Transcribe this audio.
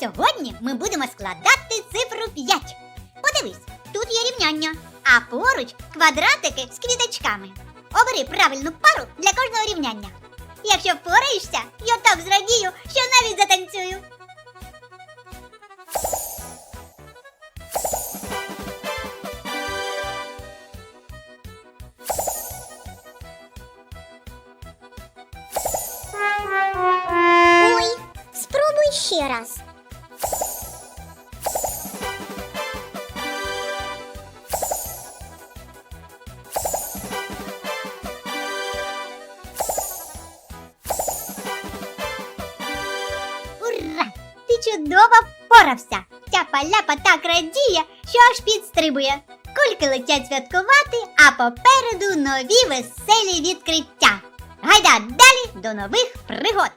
Сьогодні ми будемо складати цифру 5. Подивись, тут є рівняння, а поруч квадратики з квіточками. Обери правильну пару для кожного рівняння. Якщо впораєшся, я так зрадію, що навіть затанцюю. Ой, спробуй ще раз. Чудово впорався! Ця паляпа так радіє, що аж підстрибує. Кульки летять святкувати, а попереду нові веселі відкриття. Гайда далі до нових пригод!